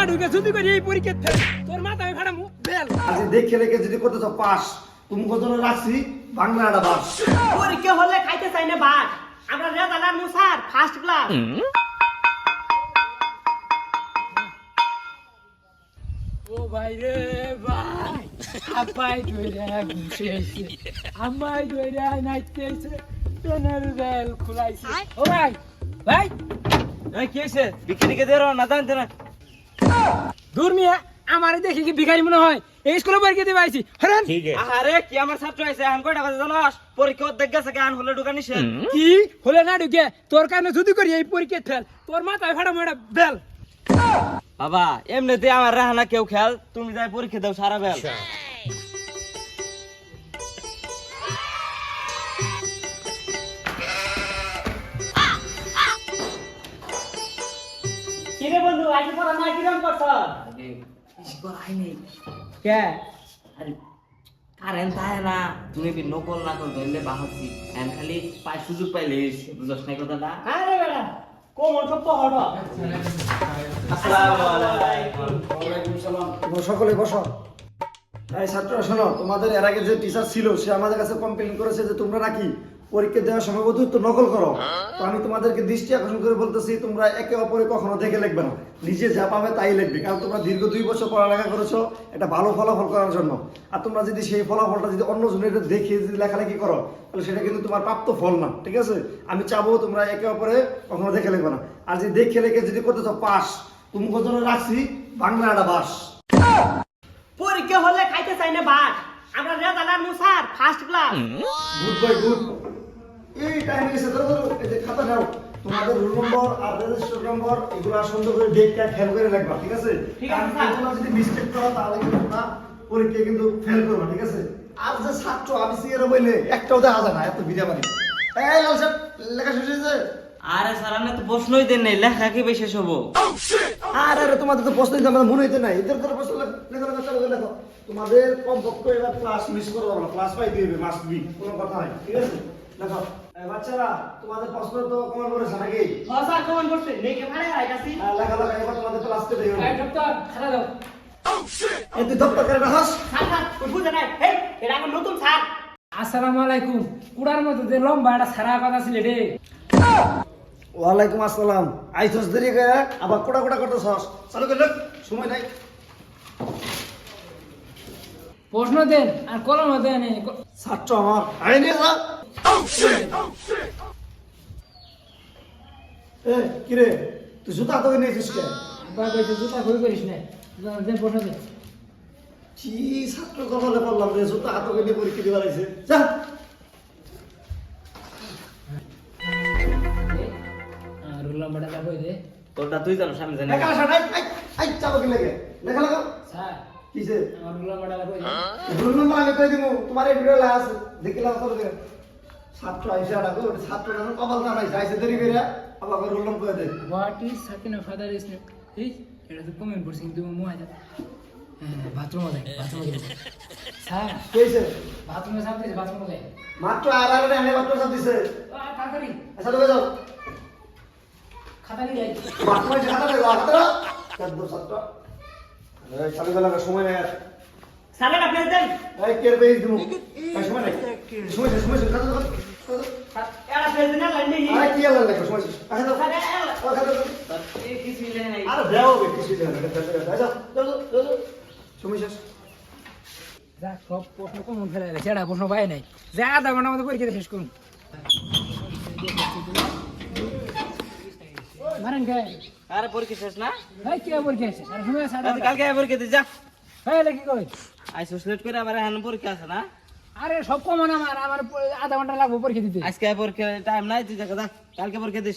না ঢুকে যদি করি এই পরীক্ষা ফেল তোর মাথায় ফাটা বেল। আজ দেখে লেগে যদি করতে চাও পাস তুমি কত রাখছি? বাংলা একটা বাস পরীক্ষা হলে খাইতে চাই না ভাত আমরা রেজাল্ট আর মুসার ফার্স্ট ক্লাস ও ভাই রে ভাই আপাই ধইরা ঘুষে আইছে আমাই ধইরা নাইতে আইছে বেল খুলাইছে। ও ভাই ভাই এই কি হয়েছে বিক্রিকে দে না জানতে না। দূর মিয়া আমারে দেখি কি ভিখারি মনে হয়? এই স্কুলে পরীক্ষা দিতে হরেন। আরে কি আমার ছাত্র আছে এখন কয়টা বাজে জানাস? পরীক্ষা অর্ধেক গেছে গান হলে ঢুকা নিছে কি? হলে না ঢুকে? তোর কারণে যদি করি এই পরীক্ষা ফেল তোর মাথায় ফাটা মোটা বেল। বাবা এমনিতে আমার রাহানা কেউ খেল তুমি যাই পরীক্ষা দাও সারা বেল। কি রে বন্ধু আজকে পড়া নাই কিরম করছ? কে? কারেন্ট থাকে না তুমি কি নকল না করে ধরলে বাহাচ্ছি এখন খালি পাই সুযোগ পাইলে বুঝছ না কথাটা। আরে বেড়া সব আসসালামু আলাইকুম সকলে বসো। এই ছাত্ররা শোনো তোমাদের এর আগে যে টিচার ছিল সে আমাদের কাছে কমপ্লেন করেছে যে তোমরা নাকি পরীক্ষা দেওয়ার সময় অতিরিক্ত নকল করো। তো আমি তোমাদেরকে দৃষ্টি আকর্ষণ করে বলতেছি তোমরা একে অপরে কখনো দেখে লিখবে না। নিজে যা পাবে তাই লিখবে কারণ তোমরা দীর্ঘ দুই বছর পড়ালেখা করেছ একটা ভালো ফলাফল করার জন্য। আর তোমরা যদি সেই ফলাফলটা যদি অন্য জনের দেখে যদি লেখালেখি করো তাহলে সেটা কিন্তু তোমার প্রাপ্ত ফল না ঠিক আছে? আমি চাবো তোমরা একে অপরে কখনো দেখে লিখবে না। আর যদি দেখে লেখে যদি করতে চাও পাস। তুমি কত রাখছি বাংলা একটা বাস। পরীক্ষা হলে খাইতে চাই না ভাত। আমরা রেজাল্ট মুসার first class good bye good এই টাইম গেছে ধরো ধরো এই যে খাতা নাও। তোমাদের রোল নম্বর আর রেজিস্টার নম্বর এগুলো সুন্দর করে ডেটটা খেয়াল করে রাখবা ঠিক আছে? ঠিক কারণ আছে, স্যার। এগুলো যদি মিস্টেক করো তাহলে কিন্তু তোমরা পরীক্ষায় কিন্তু ফেল করবে ঠিক আছে? আর যে ছাত্র আমি সিয়ারে বইলে একটাও দেখা যায় না এত ভিডিও এই লাল সাহেব লেখা শেষ হয়েছে? আরে স্যার আমি তো প্রশ্নই দেন নাই লেখা কি বেশি হব? আর আরে তোমাদের তো দিতে মনে হইতে নাই। এদের তোর প্রশ্ন লেখো লেখো লেখো তোমাদের কমপক্ষে এবার ক্লাস মিস করো না ক্লাস পাই দিবে মাস্ট বি কোনো কথা নাই ঠিক আছে? বাচ্চারা তোমাদের প্রশ্ন তো কমন করেছে নাকি? স্যার কেমন করছে নেকে ভাড়ে আইতাছি। হ্যাঁ, লেখা লেখা এবার তোমাদের ক্লাস কে দেবে। এই ডক্টর খাতা দাও। এই তুই দপ্তর করে রাখাস স্যার স্যার বুঝে নাই। এই এটা আমার নতুন স্যার। আসসালামু আলাইকুম। কুড়ার মতো যে লম্বা একটা সারা কথা ছিল রে। ওয়ালাইকুম আসসালাম। আইছস দেরি করে আবার কোটা কোটা করতেছস। চালু করে সময় নাই। প্রশ্ন দেন আর কলম দেন এই ক- ছাত্র আমার আই নিয়ে যা এ কি রে? তুই জুতা তো নিয়েছিস কে? আব্বা কইছে জুতা কই করিস না? দেন প্রশ্ন দেন কি ছাত্র কপালে পড়লাম রে জুতা হাতকে নিয়ে পরীক্ষা দিবার আইছে। যা। আর রোল নাম্বারটা লাগবে দে তোরটা তুই জানো সামনে জানি। লেখা আসা নাই আই আই চাবো কি লাগে? লেখা লাগা স্যার কিসে আমার রোল নাম্বারটা লাগবে দে ভুল নম্বর কই দিমু? তোমার এই ভিডিও লাগা আছে। দেখি লাগা দে ছাত্র আইসা ডাকো ছাত্র যখন কপাল না নাই আইসা দেরি করে। আবার রোল নম্বর করে দে। What is Sakina father is এই এটা তো কমেন্ট করছি কিন্তু মু আজ হ্যাঁ বাথরুম আছে বাথরুম আছে স্যার কইছে বাথরুমে সাপ দিছে বাথরুম আছে মাত্র আর আর এনে মাত্র সব দিছে। তাড়াতাড়ি। আচ্ছা ঢুকে যাও। খাতা নিয়ে যাই দেবো। হাতে কাদ্দু ছাত্র? এই চালু গেল সময় নেই আর। স্যারের আপনি দেন এই কের পেজ দিমু সময় নেই। সময় সময় খাতা দাও, খাতা দাও। স্যার এরা প্রেসিডেন্ট লাইন নেই আরে কি আলাদা লাগে সময় শেষ। আচ্ছা দাও। স্যার এরা ও, খাতা দাও। এই কিছু লেখা নাই আরে দেও বে কিছু দেও না খাতা দাও। যাও, যাও, যাও, যাও, যাও। সময় শেষ যা সব প্রশ্ন কমন ফেলে গেছে এটা প্রশ্ন পাই নাই যা আধা ঘন্টার মধ্যে পরীক্ষা শেষ করুন মারেন কে আরে পরীক্ষা শেষ না ভাই কি পরীক্ষা আছে আরে সময় আছে আধা আরে ঘন্টা। কালকে আয় পরীক্ষা দিস যা হ্যাঁ লেখি কই আইসোস লেট করে আবার এখন পরীক্ষা আছে না আরে সব কমন আমার আমার আধা ঘণ্টা লাগবে পরীক্ষা দিতে। আজকে পরীক্ষা টাইম নাই তুই দেখা কালকে পরীক্ষা দিস।